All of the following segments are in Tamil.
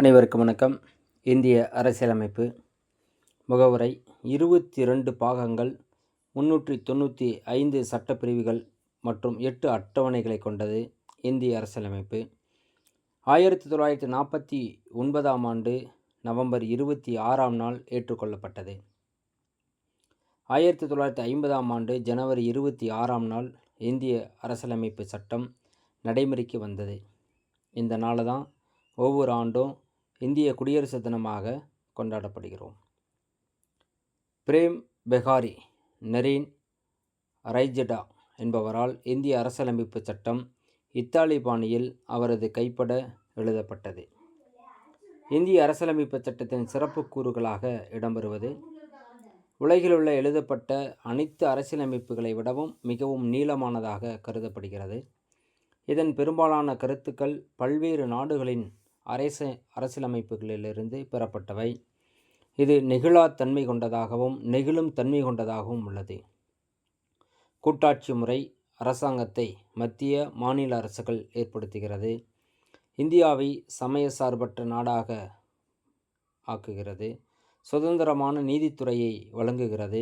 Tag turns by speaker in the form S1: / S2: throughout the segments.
S1: அனைவருக்கும் வணக்கம். இந்திய அரசியலமைப்பு முகவுரை இருபத்தி ரெண்டு பாகங்கள் முன்னூற்றி தொண்ணூற்றி ஐந்து சட்டப்பிரிவுகள் மற்றும் எட்டு அட்டவணைகளை கொண்டது இந்திய அரசியலமைப்பு. ஆயிரத்தி தொள்ளாயிரத்தி நாற்பத்தி ஒன்பதாம் ஆண்டு நவம்பர் இருபத்தி ஆறாம் நாள் ஏற்றுக்கொள்ளப்பட்டது. ஆயிரத்தி தொள்ளாயிரத்தி ஐம்பதாம் ஆண்டு ஜனவரி இருபத்தி ஆறாம் நாள் இந்திய அரசியலமைப்பு சட்டம் நடைமுறைக்கு வந்தது. இந்த நாளை தான் ஒவ்வொரு ஆண்டும் இந்திய குடியரசு தினமாக கொண்டாடப்படுகிறோம். பிரேம் பெகாரி நரீன் ரைஜடா என்பவரால் இந்திய அரசியலமைப்பு சட்டம் இத்தாலி பாணியில் அவரது கைப்பட எழுதப்பட்டது. இந்திய அரசியலமைப்பு சட்டத்தின் சிறப்பு கூறுகளாக இடம்பெறுவது உலகிலுள்ள எழுதப்பட்ட அனைத்து அரசியலமைப்புகளை விடவும் மிகவும் நீளமானதாக கருதப்படுகிறது. இதன் பெரும்பாலான கருத்துக்கள் பல்வேறு நாடுகளின் அரச அரசியலமைப்புகளிலிருந்து பெறப்பட்டவை. இது நெகிழா தன்மை கொண்டதாகவும் நெகிழும் தன்மை கொண்டதாகவும் உள்ளது. கூட்டாட்சி முறை அரசாங்கத்தை மத்திய மாநில அரசுகள் ஏற்படுத்துகிறது. இந்தியாவை சமய சார்பற்ற நாடாக ஆக்குகிறது. சுதந்திரமான நீதித்துறையை வழங்குகிறது.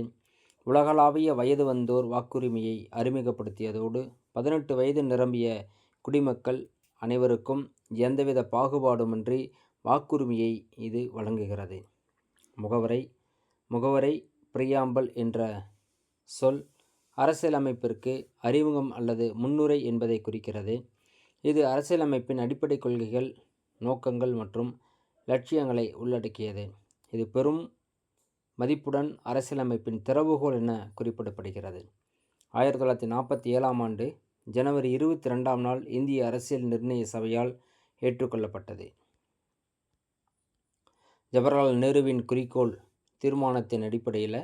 S1: உலகளாவிய வயது வந்தோர் வாக்குரிமையை அறிமுகப்படுத்தியதோடு பதினெட்டு வயது நிரம்பிய குடிமக்கள் அனைவருக்கும் எந்தவித பாகுபாடுமின்றி வாக்குரிமையை இது வழங்குகிறது. முகவரை முகவரை பிரியாம்பல் என்ற சொல் அரசியலமைப்பிற்கு அறிமுகம் அல்லது முன்னுரை என்பதை குறிக்கிறது. இது அரசியலமைப்பின் அடிப்படை கொள்கைகள் நோக்கங்கள் மற்றும் லட்சியங்களை உள்ளடக்கியது. இது பெரும் மதிப்புடன் அரசியலமைப்பின் திறவுகோல் என குறிப்பிடப்படுகிறது. ஆயிரத்தி தொள்ளாயிரத்தி நாற்பத்தி ஏழாம் ஆண்டு ஜனவரி இருபத்தி ரெண்டாம் நாள் இந்திய அரசியல் நிர்ணய சபையால் ஏற்றுக்கொள்ளப்பட்டது. ஜவஹர்லால் நேருவின் குறிக்கோள் தீர்மானத்தின் அடிப்படையில்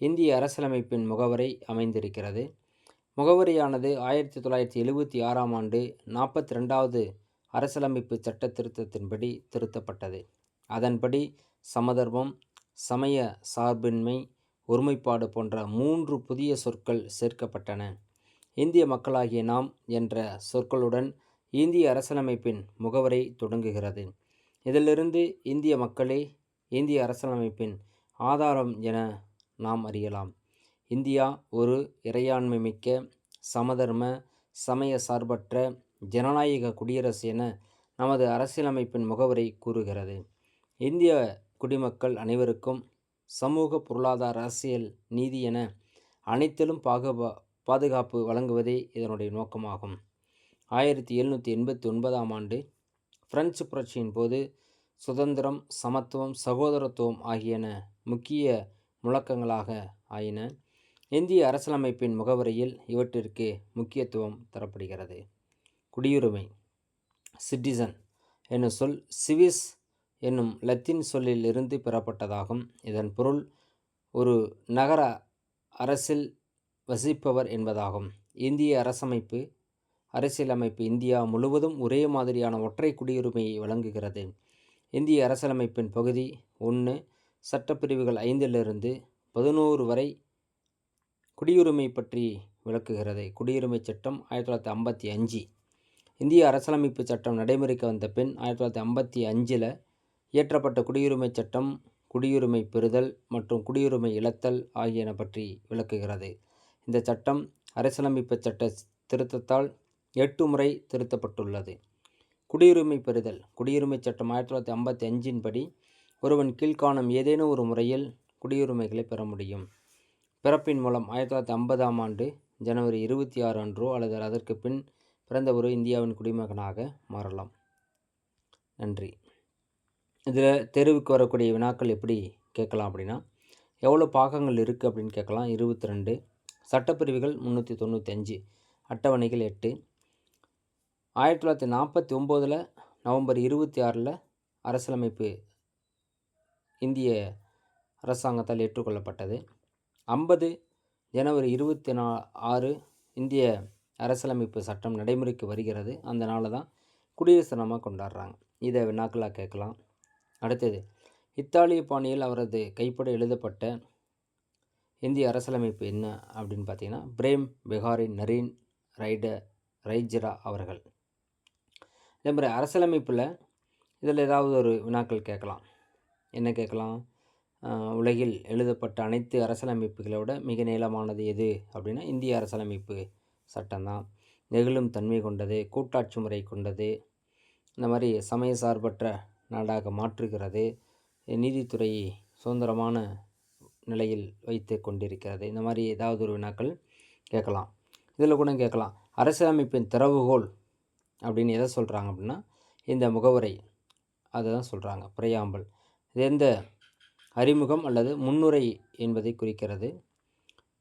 S1: இந்திய அரசியலமைப்பின் முகவரை அமைந்திருக்கிறது. முகவரியானது ஆயிரத்தி தொள்ளாயிரத்தி எழுபத்தி ஆறாம் ஆண்டு நாற்பத்தி ரெண்டாவது அரசியலமைப்பு சட்ட திருத்தத்தின்படி திருத்தப்பட்டது. அதன்படி சமதர்மம் சமய சார்பின்மை ஒருமைப்பாடு போன்ற மூன்று புதிய சொற்கள் சேர்க்கப்பட்டன. இந்திய மக்களாகிய நாம் என்ற சொற்களுடன் இந்திய அரசியலமைப்பின் முகவரை தொடங்குகிறது. இதிலிருந்து இந்திய மக்களே இந்திய அரசியலமைப்பின் ஆதாரம் என நாம் அறியலாம். இந்தியா ஒரு இறையாண்மை மிக்க சமதர்ம சமய சார்பற்ற ஜனநாயக குடியரசு என நமது அரசியலமைப்பின் முகவரை கூறுகிறது. இந்திய குடிமக்கள் அனைவருக்கும் சமூக பொருளாதார அரசியல் நீதி என அனைத்திலும் பாகுபா பாதுகாப்பு வழங்குவதே இதனுடைய நோக்கமாகும். ஆயிரத்தி எழுநூற்றி எண்பத்தி ஒன்பதாம் ஆண்டு பிரெஞ்சு புரட்சியின் போது சுதந்திரம் சமத்துவம் சகோதரத்துவம் ஆகியன முக்கிய முழக்கங்களாக ஆயின. இந்திய அரசியலமைப்பின் முகவரியில் இவற்றிற்கு முக்கியத்துவம் தரப்படுகிறது. குடியுரிமை சிட்டிசன் என்னும் சொல் சிவிஸ் என்னும் லத்தீன் சொல்லில் இருந்து பெறப்பட்டதாகும். இதன் பொருள் ஒரு நகர அரசில் வசிப்பவர் என்பதாகும். இந்திய அரசமைப்பு அரசியலமைப்பு இந்தியா முழுவதும் ஒரே மாதிரியான ஒற்றை குடியுரிமையை வழங்குகிறது. இந்திய அரசியலமைப்பின் பகுதி ஒன்று சட்டப்பிரிவுகள் ஐந்திலிருந்து பதினோரு வரை குடியுரிமை பற்றி விளக்குகிறது. குடியுரிமை சட்டம் ஆயிரத்தி தொள்ளாயிரத்தி ஐம்பத்தி அஞ்சு. இந்திய அரசியலமைப்பு சட்டம் நடைமுறைக்கு வந்த பின் ஆயிரத்தி தொள்ளாயிரத்தி ஐம்பத்தி அஞ்சில் இயற்றப்பட்ட குடியுரிமை சட்டம் குடியுரிமை பெறுதல் மற்றும் குடியுரிமை இழத்தல் ஆகியன பற்றி விளக்குகிறது. இந்த சட்டம் அரசியலமைப்பு சட்ட திருத்தத்தால் எட்டு முறை திருத்தப்பட்டுள்ளது. குடியுரிமை பெறுதல். குடியுரிமை சட்டம் ஆயிரத்தி தொள்ளாயிரத்தி ஐம்பத்தி அஞ்சின் படி ஒருவன் கீழ்காணும் ஏதேனும் ஒரு முறையில் குடியுரிமைகளை பெற முடியும். பிறப்பின் மூலம் ஆயிரத்தி தொள்ளாயிரத்தி ஐம்பதாம் ஆண்டு ஜனவரி இருபத்தி ஆறு அன்றோ அல்லது அதற்கு பின் பிறந்த ஒரு இந்தியாவின் குடிமகனாக மாறலாம். நன்றி. இதில் தெருவுக்கு வரக்கூடிய வினாக்கள் எப்படி கேட்கலாம் அப்படின்னா எவ்வளோ பாகங்கள் இருக்குது அப்படின்னு கேட்கலாம். இருபத்தி ரெண்டு சட்டப்பிரிவுகள் முந்நூற்றி தொண்ணூத்தஞ்சு அட்டவணைகள் எட்டு. ஆயிரத்தி தொள்ளாயிரத்தி நாற்பத்தி ஒம்போதில் நவம்பர் இருபத்தி ஆறில் அரசியலமைப்பு இந்திய அரசாங்கத்தால் ஏற்றுக்கொள்ளப்பட்டது. ஐம்பது ஜனவரி இருபத்தி நா ஆறு இந்திய அரசியலமைப்பு சட்டம் நடைமுறைக்கு வருகிறது. அந்த நாளை தான் குடியரசு தினமாக கொண்டாடுறாங்க. இதை வினாக்களாக கேட்கலாம். அடுத்தது இத்தாலிய பாணியில் அவரது கைப்பட எழுதப்பட்ட இந்திய அரசியலமைப்பு என்ன அப்படின்னு பார்த்தீங்கன்னா பிரேம் பெஹாரின் நரீன் ரைட ரைஜரா அவர்கள். அதே மாதிரி அரசியலமைப்பில் இதில் ஏதாவது ஒரு வினாக்கள் கேட்கலாம். என்ன கேட்கலாம்? உலகில் எழுதப்பட்ட அனைத்து அரசியலமைப்புகளை விட மிக நீளமானது எது அப்படின்னா இந்திய அரசியலமைப்பு சட்டம்தான் நெகிழும் தன்மை கொண்டது கூட்டாட்சி முறை கொண்டது இந்த மாதிரி சமய சார்பற்ற நாடாக மாற்றுகிறது நீதித்துறை சுதந்திரமான நிலையில் வைத்து கொண்டிருக்கிறது. இந்த மாதிரி ஏதாவது ஒரு வினாக்கள் கேட்கலாம். இதில் கூட கேட்கலாம். அரசியலமைப்பின் திறவுகோல் அப்படின்னு எதை சொல்கிறாங்க அப்படின்னா இந்த முகவரை அதை தான் சொல்கிறாங்க பிரையாம்பல் இது எந்த அறிமுகம் அல்லது முன்னுரை என்பதை குறிக்கிறது.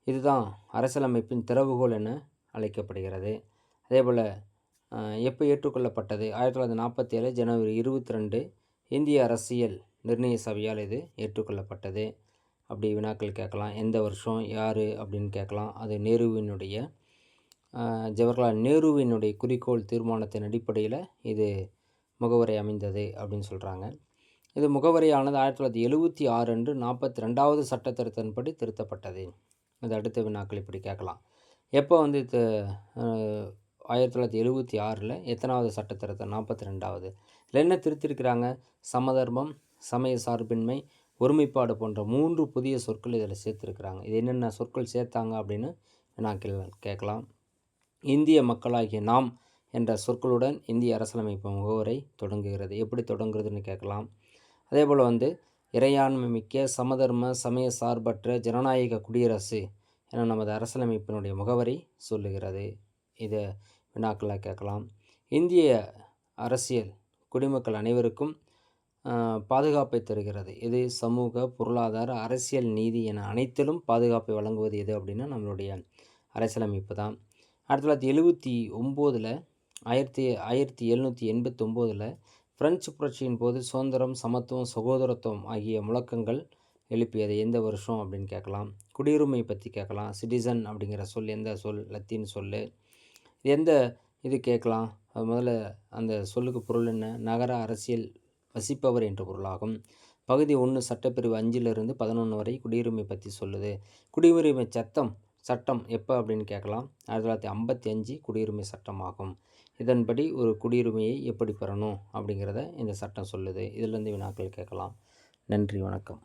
S1: இதுதான் அரசியலமைப்பின் திறவுகோல் என அழைக்கப்படுகிறது. அதேபோல் எப்போ ஏற்றுக்கொள்ளப்பட்டது? ஆயிரத்தி தொள்ளாயிரத்தி நாற்பத்தி ஏழு ஜனவரி இருபத்தி ரெண்டு இந்திய அரசியல் நிர்ணய சபையால் இது ஏற்றுக்கொள்ளப்பட்டது. அப்படி வினாக்கள் கேட்கலாம். எந்த வருஷம் யார் அப்படின்னு கேட்கலாம். அது நேருவினுடைய ஜவஹர்லால் நேருவினுடைய குறிக்கோள் தீர்மானத்தின் அடிப்படையில் இது முகவரை அமைந்தது அப்படின்னு சொல்கிறாங்க இது முகவரியானது ஆயிரத்தி தொள்ளாயிரத்தி எழுபத்தி ஆறு அன்று நாற்பத்தி ரெண்டாவது சட்டத்திருத்தன்படி திருத்தப்பட்டது. இது அடுத்த வினாக்கள் இப்படி கேட்கலாம். எப்போ வந்து இது ஆயிரத்தி தொள்ளாயிரத்தி எழுபத்தி ஆறில் எத்தனாவது சட்டத்திருத்தம்? நாற்பத்தி ரெண்டாவது இதில் என்ன திருத்திருக்கிறாங்க சமதர்மம் சமய சார்பின்மை ஒருமைப்பாடு போன்ற மூன்று புதிய சொற்கள் இதில் சேர்த்துருக்குறாங்க. இது என்னென்ன சொற்கள் சேர்த்தாங்க அப்படின்னு வினாக்கள் கேட்கலாம். இந்திய மக்களாகிய நாம் என்ற சொற்களுடன் இந்திய அரசியலமைப்பு முகவரை தொடங்குகிறது. எப்படி தொடங்குறதுன்னு கேட்கலாம். அதே போல் வந்து இறையாண்மை மிக்க சமதர்ம சமய சார்பற்ற ஜனநாயக குடியரசு என நமது அரசியலமைப்பினுடைய முகவரி சொல்லுகிறது. இதை வினாக்களாக கேட்கலாம். இந்திய அரசியல் குடிமக்கள் அனைவருக்கும் பாதுகாப்பை தருகிறது. இது சமூக பொருளாதார அரசியல் நீதி என அனைத்திலும் பாதுகாப்பை வழங்குவது எது அப்படின்னா நம்மளுடைய அரசியலமைப்பு தான். ஆயிரத்தி தொள்ளாயிரத்தி எழுபத்தி ஒம்போதில் ஆயிரத்தி ஆயிரத்தி எழுநூற்றி எண்பத்தொம்போதில் பிரெஞ்சு புரட்சியின் போது சுதந்திரம் சமத்துவம் சகோதரத்துவம் ஆகிய முழக்கங்கள் எழுப்பியது எந்த வருஷம் அப்படின்னு கேட்கலாம். குடியுரிமை பற்றி கேட்கலாம். சிட்டிசன் அப்படிங்கிற சொல் எந்த சொல்? லத்தீன் சொல் எந்த இது கேட்கலாம்? அது முதல்ல அந்த சொல்லுக்கு பொருள் என்ன? நகர அரசியல் வசிப்பவர் என்ற பொருளாகும். பகுதி ஒன்று சட்டப்பிரிவு அஞ்சிலிருந்து பதினொன்று வரை குடியுரிமை பற்றி சொல்லுது. குடியுரிமை சட்டம் சட்டம் எப்போ அப்படின்னு கேட்கலாம். ஆயிரத்தி தொள்ளாயிரத்தி ஐம்பத்தி அஞ்சு குடியுரிமை சட்டமாகும். இதன்படி ஒரு குடியுரிமையை எப்படி பெறணும் அப்படிங்கிறத இந்த சட்டம் சொல்லுது. இதிலிருந்து வினாக்கள் கேட்கலாம். நன்றி வணக்கம்.